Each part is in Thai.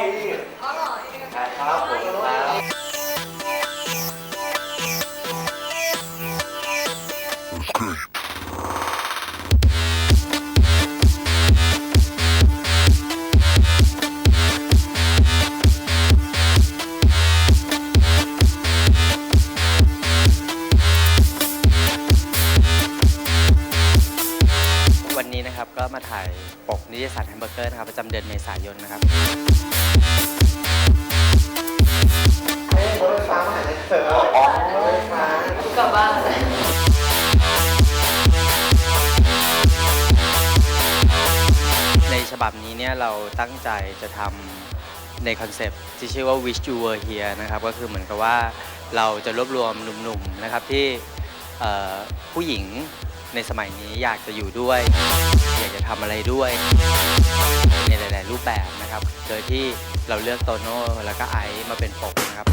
นี่ครับผมครับวันนี้นะครับก็มาถ่ายปกนิตยสารแฮมเบอร์เกอร์นะครับประจำเดือนเมษายนนะครับ เถอะอ๋อกลับบ้านในฉบับนี้เนี่ยเราตั้งใจจะทำในคอนเซปต์ที่ชื่อว่า Wish You Were Here นะครับก็คือเหมือนกับว่าเราจะรวบรวมหนุ่มๆนะครับที่ผู้หญิงในสมัยนี้อยากจะอยู่ด้วย อยากจะทำอะไรด้วย ในหลาย ๆ รูปแบบนะครับ โดยที่เราเลือกโตโน่แล้วก็ไอซ์มาเป็นปกนะครับ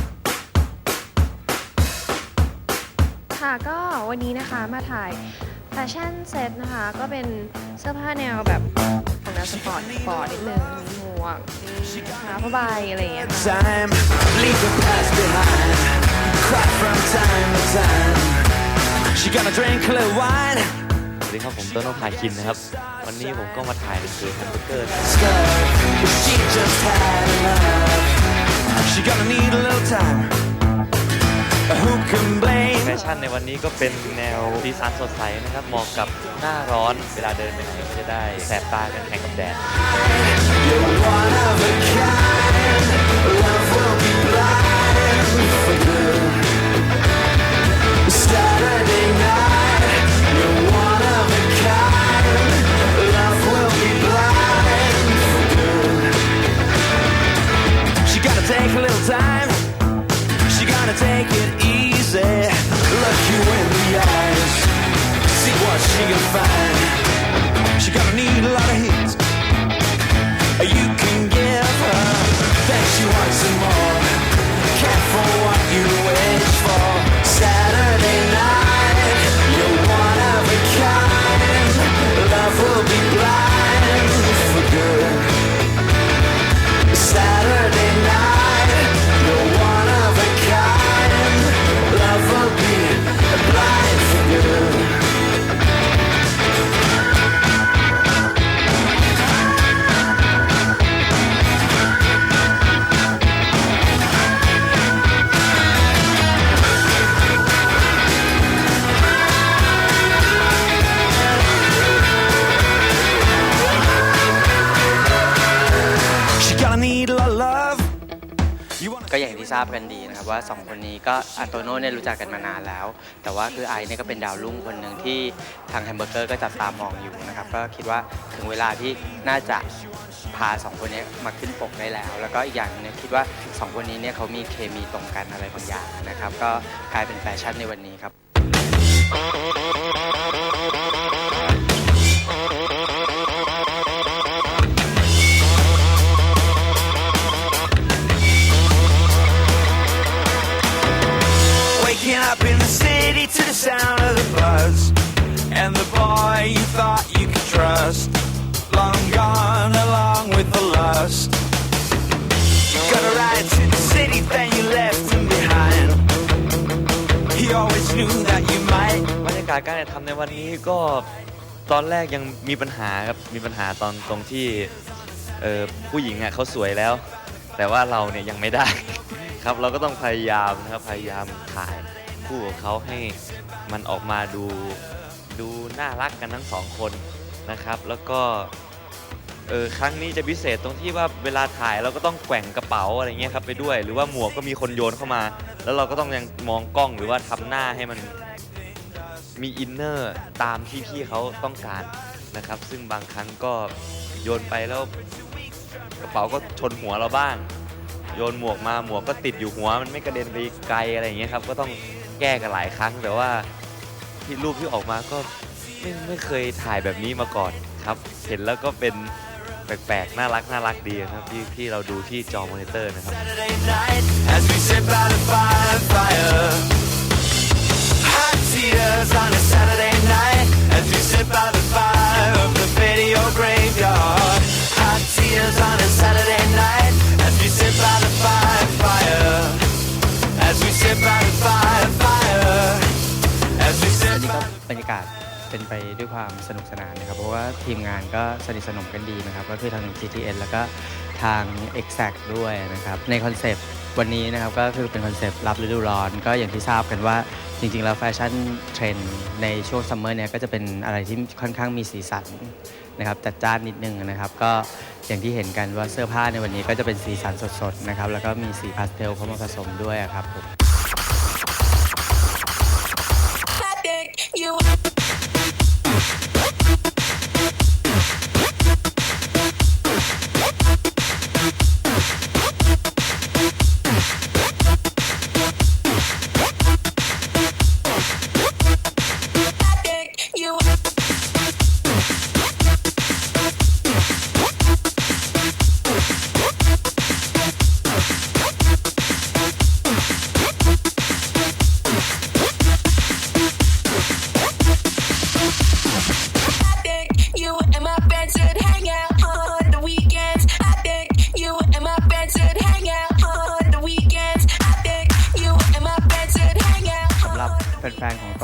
ค่ะก็วันนี้นะคะมาถ่ายแฟชั่นเซ็ตนะคะ ก็เป็นเสื้อผ้าแนวแบบของแนวสปอร์ตสปอร์ตนิดนึงมีหมวกมีขาผ้าใบอะไรอย่างเงี้ยค่ะ time, leave the past behind. Cry from time to time. She gonna drink a little wine. สวัสดีครับผมโตโน่พาคินนะครับ วันนี้ผมก็มาถ่ายหนังสือแฮมเบอร์เกอร์ Skirt, she just had enough. She gonna need a little time. แฟชั่นในวันนี้ก็เป็นแนวดีไซน์สดใสนะครับเหมาะกับหน้าร้อนเวลาเดินไปไหนก็จะได้แสบตากันแข่งกับแดด You're one of a kind. Love will be need a love. You wanna ก็อย่างที่ทราบกันดีนะครับว่าสองคนนี้ก็อันโตโน่เนี่ยรู้จักกันมานานแล้ว แต่ว่าคือไอซ์เนี่ยก็เป็นดาวรุ่งคนหนึ่งที่ทางแฮมเบอร์เกอร์ก็จับตามองอยู่นะครับก็คิดว่าถึงเวลาที่น่าจะพาสองคนนี้มาขึ้นปกได้แล้ว แล้วก็อีกอย่างหนึงเนี่ยคิดว่าสองคนนี้เนี่ยเขามีเคมีตรงกันอะไรบางอย่างนะครับก็กลายเป็นแฟชั่นในวันนี้ครับากาศการถ่ายทำในวันนี้ก็ตอนแรกยังมีปัญหาครับมีปัญหาตอนตรงที่เอ่อผู้หญิงอะเขาสวยแล้ว แต่ว่าเราเนี่ยยังไม่ได้ ครับเราก็ต้องพยายามนะครับพยายามถ่ายคู่กับเขาให้มันออกมาดูดูน่ารักกันทั้งสองคนนะครับ แล้วก็เออครั้งนี้จะพิเศษตรงที่ว่าเวลาถ่ายเราก็ต้องแกว่งกระเป๋าอะไรเงี้ยครับไปด้วย หรือว่าหมวกก็มีคนโยนเข้ามา แล้วเราก็ต้องยังมองกล้องหรือว่าทำหน้าให้มัน มีอินเนอร์ตามที่พี่เขาต้องการนะครับ ซึ่งบางครั้งก็โยนไปแล้วกระเป๋าก็ชนหัวเราบ้าง โยนหมวกมาหมวกก็ติดอยู่หัว มันไม่กระเด็นไปไกลอะไรอย่างเงี้ยครับก็ต้องแก้กันหลายครั้งแต่ว่าที่รูปที่ออกมาก็ไม่ไม่เคยถ่ายแบบนี้มาก่อนครับ เห็นแล้วก็เป็นแปลกๆ น่ารักน่ารักดีครับที่ที่เราดูที่จอมอนิเตอร์นะครับ บรรยากาศเป็นไปด้วยความสนุกสนานนะครับ เพราะว่าทีมงานก็สนิทสนมกันดีนะครับ ก็คือทาง GTN แล้วก็ทาง Exact ด้วยนะครับ ในคอนเซปต์วันนี้นะครับก็คือเป็นคอนเซปต์รับฤดูร้อน ก็อย่างที่ทราบกันว่าจริง ๆ แล้วแฟชั่นเทรนด์ในช่วงซัมเมอร์เนี่ยก็จะเป็นอะไรที่ค่อนข้างมีสีสันนะครับจัดจ้านนิดนึงนะครับ ก็อย่างที่เห็นกันว่าเสื้อผ้าในวันนี้ก็จะเป็นสีสันสดๆนะครับแล้วก็มีสีพาสเทลเข้ามาผสมด้วยครับผม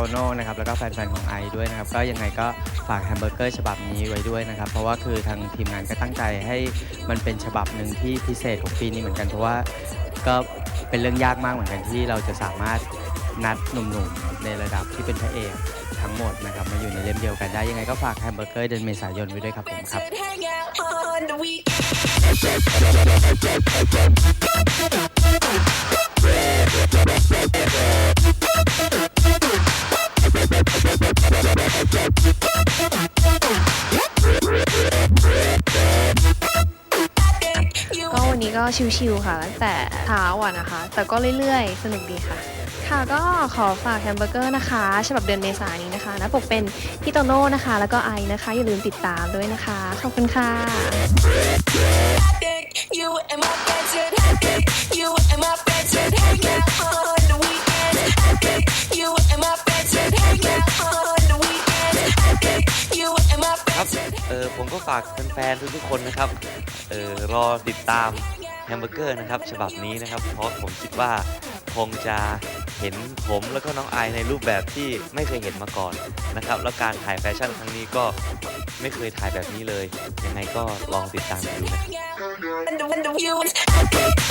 โน่นะครับแล้วก็แฟนๆของไอด้วยนะครับก็ยังไงก็ฝากแฮมเบอร์เกอร์ฉบับนี้ไว้ด้วยนะครับเพราะว่าคือทางทีมงานก็ตั้งใจให้มันเป็นฉบับหนึ่งที่พิเศษของปีนี้เหมือนกันเพราะว่าก็เป็นเรื่องยากมากเหมือนกันที่เราจะสามารถนัดหนุ่มๆในระดับที่เป็นพระเอกทั้งหมดนะครับมาอยู่ในเล่มเดียวกันได้ยังไงก็ฝากแฮมเบอร์เกอร์เดือนเมษายนไว้ด้วยครับผมครับ Should ก็วันนี้ก็ชิวๆค่ะตั้งแต่เช้าอะนะคะ แต่ก็เรื่อยๆ สนุกดีค่ะ ค่ะก็ขอฝากแฮมเบอร์เกอร์นะคะ ฉบับเดือนเมษายนนี้นะคะนะปกเป็นพี่โตโน่นะคะ แล้วก็ไอนะคะ อย่าลืมติดตามด้วยนะคะ ขอบคุณค่ะ ฝากแฟนๆทุกๆคนนะครับเออรอติดตามแฮมเบอร์เกอร์นะครับฉบับนี้นะครับ เพราะผมคิดว่าคงจะเห็นผมแล้วก็น้องไอในรูปแบบที่ไม่เคยเห็นมาก่อนนะครับ แล้วการถ่ายแฟชั่นครั้งนี้ก็ไม่เคยถ่ายแบบนี้เลย ยังไงก็ลองติดตามดูนะครับ